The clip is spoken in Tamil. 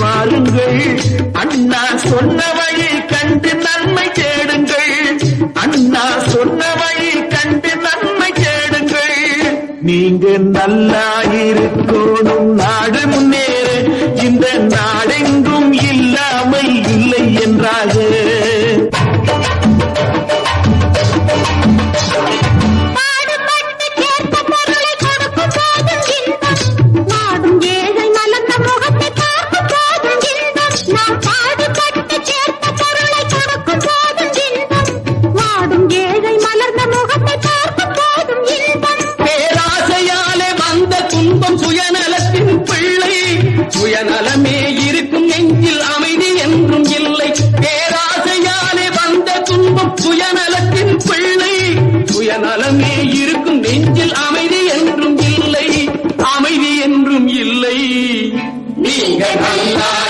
பாருங்கள் அண்ணா சொன்ன கண்டு நன்மை தேடுங்கள். அண்ணா சொன்ன கண்டு நன்மை தேடுங்கள். நீங்க நல்லா இருக்கணும். சுயநலமே இருக்கும் நெஞ்சில் அமைதி என்றும் இல்லை. பேராசையாலே வந்த துன்பம் சுயநலத்தின் பிள்ளை. சுயநலமே இருக்கும் நெஞ்சில் அமைதி என்றும் இல்லை. அமைதி என்றும் இல்லை. நல்லா